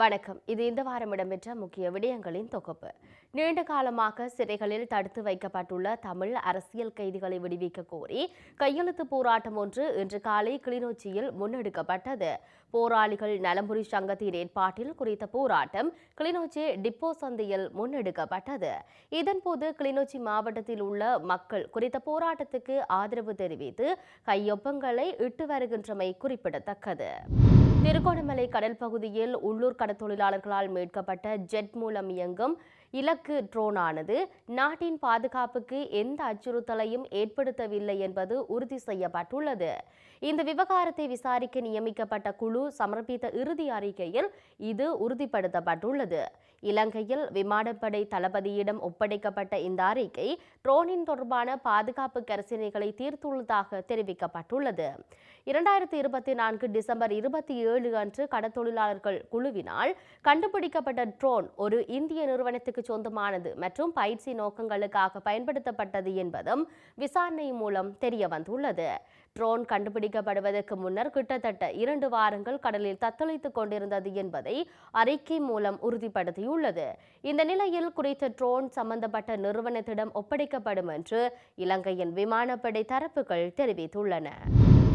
வணக்கம். இது இந்த வாரம் இடம்பெற்ற முக்கிய விடயங்களின் தொகுப்பு. நீண்ட காலமாக சிறைகளில் தடுத்து வைக்கப்பட்டுள்ள தமிழ் அரசியல் கைதிகளை விடுவிக்க கோரி கையெழுத்து போராட்டம் ஒன்று இன்று காலை கிளிநொச்சியில் முன்னெடுக்கப்பட்டது. போராளிகள் நலம்புரி சங்கத்தின் ஏற்பாட்டில் குறித்த போராட்டம் கிளிநொச்சி டிப்போ சந்தையில் முன்னெடுக்கப்பட்டது. இதன்போது கிளிநொச்சி மாவட்டத்தில் உள்ள மக்கள் குறித்த போராட்டத்துக்கு ஆதரவு தெரிவித்து கையொப்பங்களை இட்டு வருகின்றமை குறிப்பிடத்தக்கது. திருகோணமலை கடல் பகுதியில் உள்ளூர் கடற்தொழிலாளர்களால் மீட்கப்பட்ட ஜெட் மூலம் இயங்கும் இலக்கு ட்ரோனானது நாட்டின் பாதுகாப்புக்கு எந்த அச்சுறுத்தலையும் ஏற்படுத்தவில்லை என்பது உறுதி செய்யப்பட்டுள்ளது. இந்த விவகாரத்தை விசாரிக்க நியமிக்கப்பட்ட குழு சமர்ப்பித்த இறுதி அறிக்கையில் இது உறுதிப்படுத்தப்பட்டுள்ளது. இலங்கையில் விமானப்படை தளபதியிடம் ஒப்படைக்கப்பட்ட இந்த அறிக்கை ட்ரோனின் தொடர்பான பாதுகாப்பு கரிசனைகளை தீர்த்துள்ளதாக தெரிவிக்கப்பட்டுள்ளது. இரண்டாயிரத்தி இருபத்தி நான்கு டிசம்பர் இருபத்தி ஏழு அன்று கடத்தொழிலாளர்கள் குழுவினால் கண்டுபிடிக்கப்பட்ட ட்ரோன் ஒரு இந்திய நிறுவனத்துக்கு சொந்தமானது மற்றும் பயிற்சி நோக்கங்களுக்காக பயன்படுத்தப்பட்டது என்பதும் விசாரணை மூலம் தெரிய வந்துள்ளது ட்ரோன் கண்டுபிடிக்கப்படுவதற்கு முன்னர் கிட்டத்தட்ட இரண்டு வாரங்கள் கடலில் தத்தளித்துக் கொண்டிருந்தது என்பதை அறிக்கை மூலம் உறுதிப்படுத்தியுள்ளது. இந்த நிலையில் குறித்த ட்ரோன் சம்பந்தப்பட்ட நிறுவனத்திடம் ஒப்படைக்கப்படும் என்று இலங்கையின் விமானப்படை தரப்புகள் தெரிவித்துள்ளன.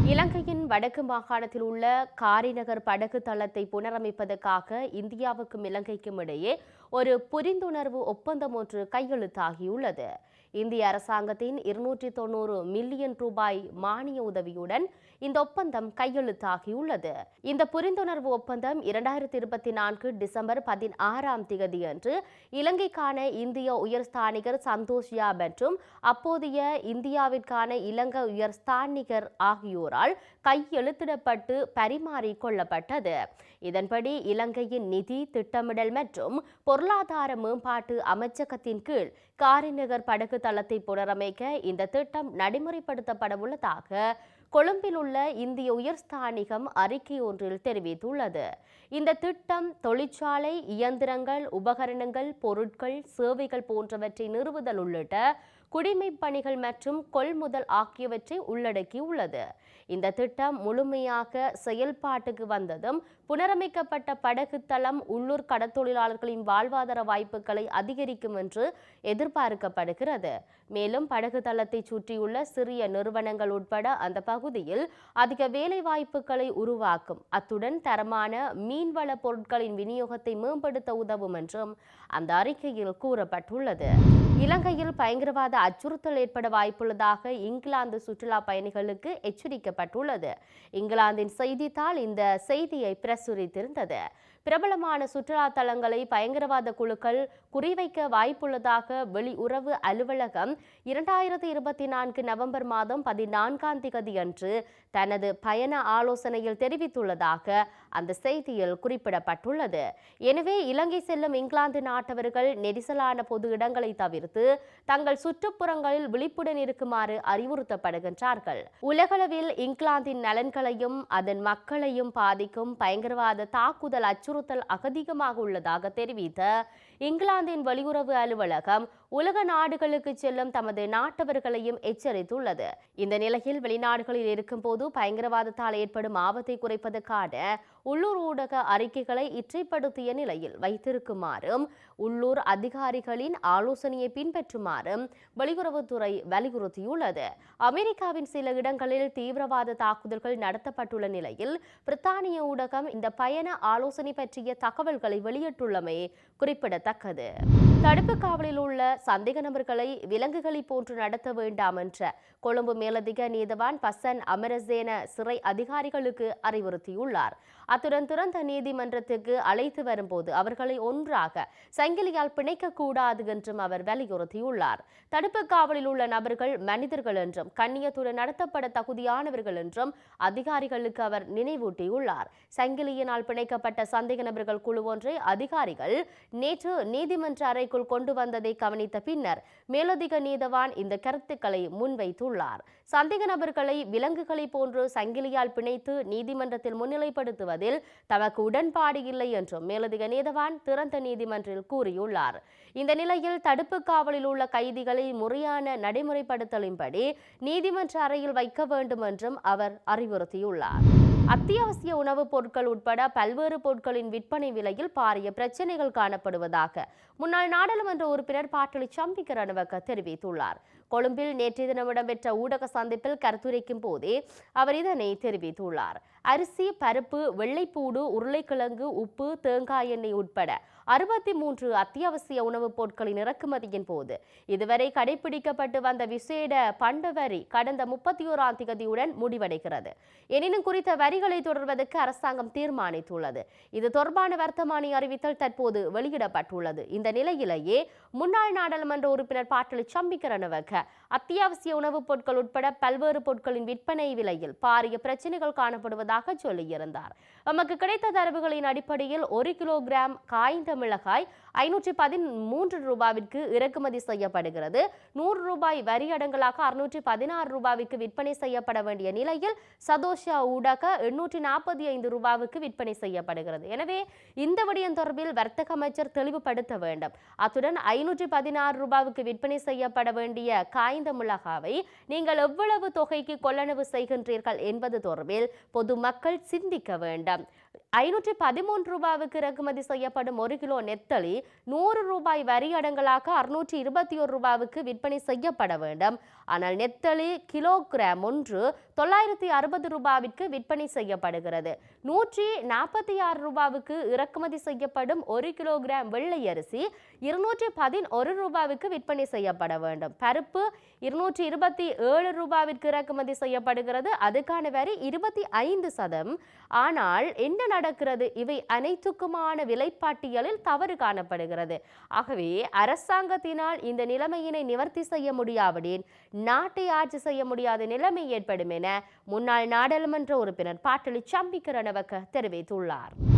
இலங்கையின் வடக்கு மாகாணத்தில் உள்ள காரிநகர் படகு தளத்தை புனரமைப்பதற்காக இந்தியாவுக்கும் இலங்கைக்கும் இடையே ஒரு புரிந்துணர்வு ஒப்பந்தம் ஒன்று கையெழுத்தாகியுள்ளது. இந்திய அரசாங்கத்தின் இருநூற்றி தொண்ணூறு மில்லியன் ரூபாய் மானிய உதவியுடன் இந்த ஒப்பந்தம் கையெழுத்தாகியுள்ளது. இந்த புரிந்துணர்வு ஒப்பந்தம் இரண்டாயிரத்தி இருபத்தி நான்கு டிசம்பர் பதினாறாம் தேதி அன்று இலங்கைக்கான இந்திய உயர்ஸ்தானிகர் சந்தோஷ் யா மற்றும் அப்போதைய இந்தியாவிற்கான இலங்கை உயர்ஸ்தானிகர் ஆகியோரால் கையெழுத்திடப்பட்டு பரிமாறிக்கொள்ளப்பட்டது இதன்படி இலங்கையின் நிதி திட்டமிடல் மற்றும் பொருள் பொருளாதார மேம்பாட்டு அமைச்சகத்தின் கீழ் காரிநகர் படகு தளத்தை புனரமைக்க இந்த திட்டம் நடைமுறைப்படுத்தப்படவுள்ளதாக கொழும்பில் உள்ள இந்திய உயர்ஸ்தானிகம் அறிக்கை ஒன்றில் தெரிவித்துள்ளது. இந்த திட்டம் தொழிற்சாலை இயந்திரங்கள் உபகரணங்கள் பொருட்கள் சேவைகள் போன்றவற்றை நிறுவுதல் உள்ளிட்ட குடிமைப் பணிகள் மற்றும் கொள்முதல் ஆகியவற்றை உள்ளடக்கியுள்ளது. இந்த திட்டம் முழுமையாக செயல்பாட்டுக்கு வந்ததும் புனரமைக்கப்பட்ட படகு தளம் உள்ளூர் கடற்தொழிலாளர்களின் வாழ்வாதார வாய்ப்புகளை அதிகரிக்கும் என்று எதிர்பார்க்கப்படுகிறது. மேலும் படகு தளத்தை சுற்றியுள்ள சிறிய நிறுவனங்கள் உட்பட அந்த பகுதியில் அதிக வேலை வாய்ப்புகளை உருவாக்கும். அத்துடன் தரமான மீன்வள பொருட்களின் விநியோகத்தை மேம்படுத்த உதவும் என்றும் அந்த அறிக்கையில் கூறப்பட்டுள்ளது. இலங்கையில் பயங்கரவாத அச்சுறுத்தல் ஏற்பட வாய்ப்புள்ளதாக இங்கிலாந்து சுற்றுலா பயணிகளுக்கு எச்சரிக்கப்பட்டுள்ளது. இங்கிலாந்தின் செய்தித்தாள் இந்த செய்தியை பிரசுரித்திருந்தது பிரபலமான சுற்றுலா தலங்களை பயங்கரவாத குழுக்கள் குறிவைக்க வாய்ப்புள்ளதாக வெளியுறவு அலுவலகம் இரண்டாயிரத்தி இருபத்தி நான்கு நவம்பர் மாதம் பதினான்காம் திகதி அன்று தனது பயண ஆலோசனையில் தெரிவித்துள்ளதாக அந்த செய்தியில் குறிப்பிடப்பட்டுள்ளது. எனவே இலங்கை செல்லும் இங்கிலாந்து நாட்டவர்கள் நெரிசலான பொது இடங்களை தவிர்த்து தங்கள் சுற்றுப்புறங்களில் விழிப்புடன் இருக்குமாறு அறிவுறுத்தப்படுகின்றார்கள். உலகளவில் இங்கிலாந்தின் நலன்களையும் அதன் மக்களையும் பாதிக்கும் பயங்கரவாத தாக்குதல் அச்சுறுத்தல் அதிகமாக உள்ளதாக தெரிவித்த இங்கிலாந்தின் வெளியுறவு அலுவலகம் உலக நாடுகளுக்கு செல்லும் தமது நாட்டவர்களையும் எச்சரித்துள்ளது. இந்த நிலையில் வெளிநாடுகளில் இருக்கும்போது பயங்கரவாதத்தால் ஏற்படும் ஆபத்தை குறைப்பதற்கான உள்ளூர் ஊடக அறிக்கைகளை இற்றைப்படுத்திய நிலையில் வைத்திருக்குமாறும் உள்ளூர் அதிகாரிகளின் ஆலோசனையை பின்பற்றுமாறும் வெளியுறவுத்துறை வலியுறுத்தியுள்ளது. அமெரிக்காவின் சில இடங்களில் தீவிரவாத தாக்குதல்கள் நடத்தப்பட்டுள்ள நிலையில் பிரித்தானிய ஊடகம் இந்த பயண ஆலோசனை பற்றிய தகவல்களை வெளியிட்டுள்ளமை குறிப்பிடத்தக்கது. தடுப்பு காவலில் உள்ள சந்தேக நபர்களை விலங்குகளை போன்று நடத்த வேண்டாம் என்ற கொழும்பு மேலதிக நீதவான் பசன் அமரசேன சிறை அதிகாரிகளுக்கு அறிவுறுத்தியுள்ளார். அத்துடன் திறந்த நீதிமன்றத்துக்கு அழைத்து வரும்போது அவர்களை ஒன்றாக சங்கிலியால் பிணைக்க கூடாது என்றும் அவர் வலியுறுத்தியுள்ளார். தடுப்பு காவலில் உள்ள நபர்கள் மனிதர்கள் என்றும் கண்ணியத்துடன் நடத்தப்பட தகுதியானவர்கள் என்றும் அதிகாரிகளுக்கு அவர் நினைவூட்டியுள்ளார். சங்கிலியினால் பிணைக்கப்பட்ட சந்தேக நபர்கள் குழு ஒன்றை அதிகாரிகள் நேற்று நீதிமன்ற அறைக்குள் கொண்டு வந்ததை கவனித்த பின்னர் மேலதிக நீதவான் இந்த கருத்துக்களை முன்வைத்துள்ளார். சந்தேக நபர்களை விலங்குகளை போன்று சங்கிலியால் பிணைத்து நீதிமன்றத்தில் முன்னிலைப்படுத்துவதில் தமக்கு உடன்பாடு இல்லை என்றும் மேலதிக நீதவான் திறந்த நீதிமன்றில் கூறியுள்ளார். இந்த நிலையில் தடுப்பு காவலில் உள்ள கைதிகளை முறையான நடைமுறைப்படுத்தலின்படி நீதிமன்ற அறையில் வைக்க வேண்டும் என்றும் அவர் அறிவுறுத்தியுள்ளார். அத்தியாவசிய உணவுப் பொருட்கள் உட்பட பல்வேறு பொருட்களின் விற்பனை விலையில் பாரிய பிரச்சனைகள் காணப்படுவதாக முன்னாள் நாடாளுமன்ற உறுப்பினர் பாட்டலி சம்பிக்க ரணவக்க தெரிவித்துள்ளார். கொழும்பில் நேற்றைய தினம் இடம்பெற்ற ஊடக சந்திப்பில் கருத்துரைக்கும் போதே அவர் இதனை தெரிவித்துள்ளார். அரிசி பருப்பு வெள்ளைப்பூடு உருளைக்கிழங்கு உப்பு தேங்காய் எண்ணெய் உட்பட அறுபத்தி மூன்று அத்தியாவசிய உணவுப் பொருட்களின் இறக்குமதியின் போது இதுவரை கடைபிடிக்கப்பட்டு வந்த விசேட பண்ட வரி கடந்த முப்பத்தி ஓராம் திகதியுடன் முடிவடைகிறது. எனினும் குறித்த வரிகளை தொடர்வதற்கு அரசாங்கம் தீர்மானித்துள்ளது. இது தொடர்பான வர்த்தமானி அறிவித்தல் தற்போது வெளியிடப்பட்டுள்ளது. இந்த நிலையிலேயே முன்னாள் நாடாளுமன்ற உறுப்பினர் பாட்டலி சம்பிக்கரணவக்க அத்தியாவசிய உணவுப் பொருட்கள் உட்பட பல்வேறு பொருட்களின் விற்பனை விலையில் பாரிய பிரச்சனைகள் காணப்படுவதாக சொல்லியிருந்தார். நமக்கு கிடைத்த தரவுகளின் அடிப்படையில் ஒரு கிலோகிராம் காய்ந்த மிளகாய் ஐநூற்றி பதிமூன்று ரூபாவிற்கு இறக்குமதி செய்யப்படுகிறது. நூறு ரூபாய் வரி அடங்கலாக அறுநூற்றி பதினாறு ரூபாய்க்கு விற்பனை செய்யப்பட வேண்டிய நிலையில் சதோஷா ஊடாக எண்ணூற்றி நாற்பத்தி ஐந்து ரூபாவுக்கு விற்பனை செய்யப்படுகிறது. எனவே இந்த விடயம் தொடர்பில் வர்த்தக அமைச்சர் தெளிவுபடுத்த வேண்டும். அத்துடன் ஐநூற்றி பதினாறு ரூபாவுக்கு விற்பனை செய்யப்பட வேண்டிய காய்ந்த மிளகாவை நீங்கள் எவ்வளவு தொகைக்கு கொள்ளளவு செய்கின்றீர்கள் என்பது தொடர்பில் பொதுமக்கள் சிந்திக்க வேண்டும். ஐநூற்றி பதிமூன்று ரூபாவுக்கு இறக்குமதி செய்யப்படும் ஒரு கிலோ நெத்தளி நூறு ரூபாய் வரி அடங்கலாக அறுநூற்றி இருபத்தி ஒரு ரூபாவுக்கு விற்பனை செய்யப்பட வேண்டும். ஆனால் நெத்தளி கிலோகிராம் ஒன்று தொள்ளாயிரத்தி அறுபது ரூபாவிற்கு விற்பனை செய்யப்படுகிறது. நூற்றி நாற்பத்தி ஆறு ரூபாவுக்கு இறக்குமதி செய்யப்படும் ஒரு கிலோகிராம் வெள்ளை அரிசி இருநூற்றி பதினொரு ரூபாவுக்கு விற்பனை செய்யப்பட வேண்டும். பருப்பு இருநூற்றி இருபத்தி ஏழு ரூபாவிற்கு இறக்குமதி செய்யப்படுகிறது. அதுக்கான வரி இருபத்தி ஐந்து சதம். ஆனால் என்ன நடக்கிறது? இவை அனைத்துக்குமான விலைப்பாட்டியலில் தவறு காணப்படுகிறது. ஆகவே அரசாங்கத்தினால் இந்த நிலைமையினை நிவர்த்தி செய்ய முடியாவிடின் நாட்டை ஆட்சி செய்ய முடியாத நிலைமை ஏற்படும் என முன்னாள் நாடாளுமன்ற உறுப்பினர் பாட்டலி சம்பிக்கரணவக்க தெரிவித்துள்ளார்.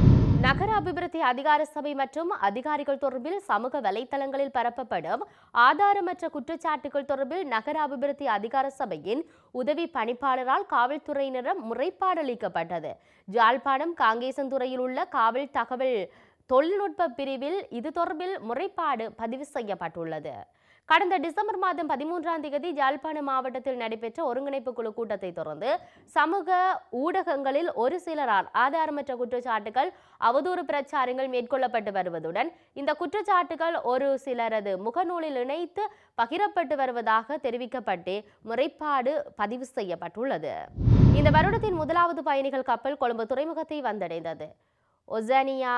நகர அபிவிருத்தி அதிகார சபை மற்றும் அதிகாரிகள் தொடர்பில் சமூக வலைத்தளங்களில் பரப்பப்படும் ஆதாரமற்ற குற்றச்சாட்டுகள் தொடர்பில் நகர அபிவிருத்தி அதிகார சபையின் உதவி பணிப்பாளரால் காவல்துறையினரம் முறைப்பாடு அளிக்கப்பட்டது. ஜாழ்ப்பாணம் காங்கேசன்துறையில் உள்ள காவல் தகவல் தொழில்நுட்ப பிரிவில் இது தொடர்பில் முறைப்பாடு பதிவு செய்யப்பட்டுள்ளது. கடந்த டிசம்பர் மாதம் பதிமூன்றாம் தேதி ஜாழ்ப்பாணம் மாவட்டத்தில் நடைபெற்ற ஒருங்கிணைப்பு குழு கூட்டத்தை தொடர்ந்து சமூக ஊடகங்களில் ஒரு சிலரால் ஆதாரமற்ற குற்றச்சாட்டுகள் அவதூறு பிரச்சாரங்கள் மேற்கொள்ளப்பட்டு வருவதுடன் இந்த குற்றச்சாட்டுகள் ஒரு சிலரது முகநூலில் இணைத்து பகிரப்பட்டு வருவதாக தெரிவிக்கப்பட்டு முறைப்பாடு பதிவு செய்யப்பட்டுள்ளது. இந்த வருடத்தின் முதலாவது பயணிகள் கப்பல் கொழும்பு துறைமுகத்தை வந்தடைந்தது. ஒசானியா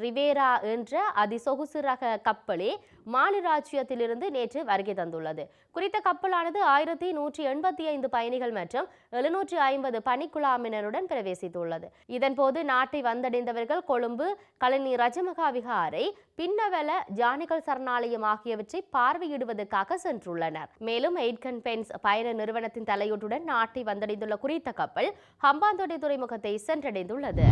ரிவேரா என்ற அதிசொகுசு ரக கப்பலே மாலி ராஜ்யத்திலிருந்து நேற்று வருகை தந்துள்ளது. குறித்த கப்பலானது ஆயிரத்தி நூற்றி எண்பத்தி ஐந்து பயணிகள் மற்றும் எழுநூற்றி ஐம்பது பணிக்குழாமினருடன் பிரவேசித்துள்ளது. இதன்போது நாட்டை வந்தடைந்தவர்கள் கொழும்பு கழனி ரஜமகா விகாரை பின்னவல ஜானிகள் சரணாலயம் ஆகியவற்றை பார்வையிடுவதற்காக சென்றுள்ளனர். மேலும் எய்ட்கன் பென்ஸ் பயண நிறுவனத்தின் தலையீட்டுடன் நாட்டை வந்தடைந்துள்ள குறித்த கப்பல் ஹம்பாந்தோட்டை துறைமுகத்தை சென்றடைந்துள்ளது.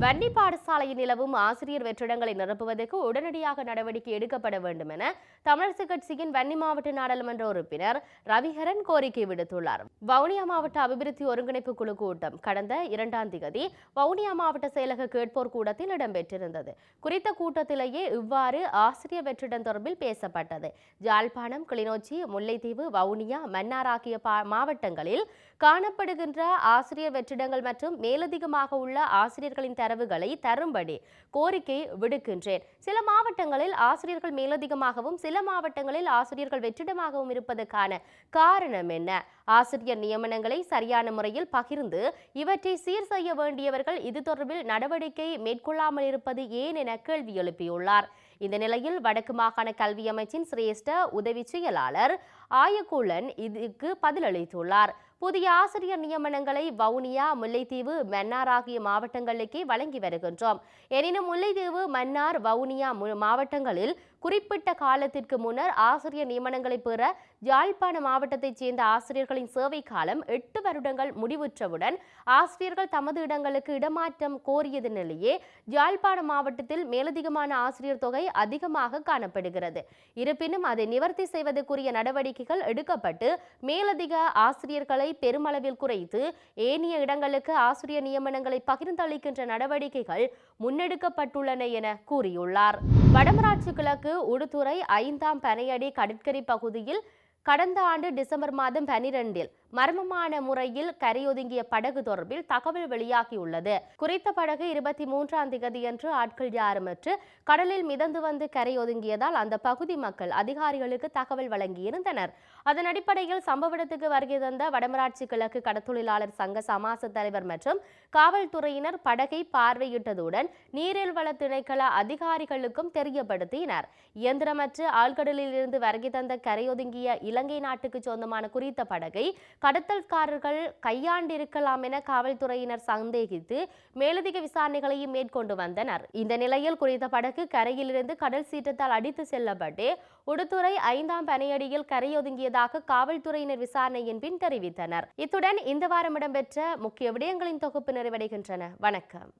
வன்னி பாடசாலையில் நிலவும் ஆசிரியர் வெற்றிடங்களை நிரப்புவதற்கு உடனடியாக நடவடிக்கை எடுக்கப்பட வேண்டும் என தமிழரசு கட்சியின் வன்னி மாவட்ட நாடாளுமன்ற உறுப்பினர் ரவிஹரன் கோரிக்கை விடுத்துள்ளார். வவுனியா மாவட்ட அபிவிருத்தி ஒருங்கிணைப்பு குழு கூட்டம் கடந்த இரண்டாம் திகதி வவுனியா மாவட்ட செயலக கேட்போர் கூட்டத்தில் இடம்பெற்றிருந்தது. குறித்த கூட்டத்திலேயே இவ்வாறு ஆசிரியர் வெற்றிடம் தொடர்பில் பேசப்பட்டது. ஜாழ்ப்பாணம் கிளிநொச்சி முல்லைத்தீவு வவுனியா மன்னார் ஆகிய பா- மாவட்டங்களில் காணப்படுகின்ற ஆசிரியர் வெற்றிடங்கள் மற்றும் மேலதிகமாக உள்ள ஆசிரியர்களின் தரவுகளை தரும்படி கோரிக்கை விடுக்கின்றேன். சில மாவட்டங்களில் ஆசிரியர்கள் மேலதிகமாகவும் சில மாவட்டங்களில் ஆசிரியர்கள் வெற்றிடமாகவும் இருப்பதற்கான காரணம் என்ன? ஆசிரியர் நியமனங்களை சரியான முறையில் பகிர்ந்து இவற்றை சீர் செய்ய வேண்டியவர்கள் இது தொடர்பில் நடவடிக்கை மேற்கொள்ளாமல் இருப்பது ஏன் என கேள்வி எழுப்பியுள்ளார். இந்த நிலையில் வடக்கு மாகாண கல்வி அமைச்சின் சிரேஷ்ட உதவி செயலாளர் ஆயகுலன் இதுக்கு பதிலளித்துள்ளார். புதிய ஆசிரியர் நியமனங்களை வவுனியா முல்லைத்தீவு மன்னார் ஆகிய மாவட்டங்களுக்கே வழங்கி வருகின்றோம். எனினும் முல்லைத்தீவு மன்னார் வவுனியா மு- மாவட்டங்களில் குறிப்பிட்ட காலத்திற்கு முன்னர் ஆசிரியர் நியமனங்களை பெற யாழ்ப்பாண மாவட்டத்தைச் சேர்ந்த ஆசிரியர்களின் சேவை காலம் எட்டு வருடங்கள் முடிவுற்றவுடன் ஆசிரியர்கள் தமது இடங்களுக்கு இடமாற்றம் கோரியது நிலையே யாழ்ப்பாண மாவட்டத்தில் மேலதிகமான ஆசிரியர் தொகை அதிகமாக காணப்படுகிறது. இருப்பினும் அதை நிவர்த்தி செய்வதற்குரிய நடவடிக்கைகள் எடுக்கப்பட்டு மேலதிக ஆசிரியர்களை பெருமளவில் குறைத்து ஏனைய இடங்களுக்கு ஆசிரியர் நியமனங்களை பகிர்ந்தளிக்கின்ற நடவடிக்கைகள் முன்னெடுக்கப்பட்டுள்ளன என கூறியுள்ளார். வடமராட்சி கிழக்கு உடுத்துறை ஐந்தாம் பனையடி கடற்கரை பகுதியில் கடந்த ஆண்டு டிசம்பர் மாதம் பனிரெண்டில் மர்மமான முறையில் கரையொதுங்கிய படகு தொடர்பில் தகவல் வெளியாகியுள்ளது. குறித்த படகு இருபத்தி மூன்றாம் திகதியன்று ஆட்கள் யாருமற்று கடலில் மிதந்து வந்து கரையொதுங்கியதால் அந்த பகுதி மக்கள் அதிகாரிகளுக்கு தகவல் வழங்கியிருந்தனர். அதன் அடிப்படையில் சம்பவ இடத்துக்கு வருகை தந்த வடமராட்சி கிழக்கு கடத்தொழிலாளர் சங்க சமாச தலைவர் மற்றும் காவல்துறையினர் படகை பார்வையிட்டதுடன் நீரில் வள திணைக்கள அதிகாரிகளுக்கும் தெரியப்படுத்தினர். இயந்திரமற்று ஆழ்கடலில் இருந்து வருகை தந்த கரையொதுங்கிய இலங்கை நாட்டுக்கு சொந்தமான குறித்த படகை கடத்தல்காரர்கள் கையாண்டிருக்கலாம் என காவல்துறையினர் சந்தேகித்து மேலதிக விசாரணைகளையும் மேற்கொண்டு வந்தனர். இந்த நிலையில் குறித்த படகு கரையிலிருந்து கடல் சீற்றத்தால் அடித்து செல்லப்பட்டு உடுத்துறை ஐந்தாம் பனையடியில் கரையொதுங்கியதாக காவல்துறையினர் விசாரணையின் பின் தெரிவித்தனர். இத்துடன் இந்த வாரம் இடம்பெற்ற முக்கிய விடயங்களின் தொகுப்பு நிறைவடைகின்றன. வணக்கம்.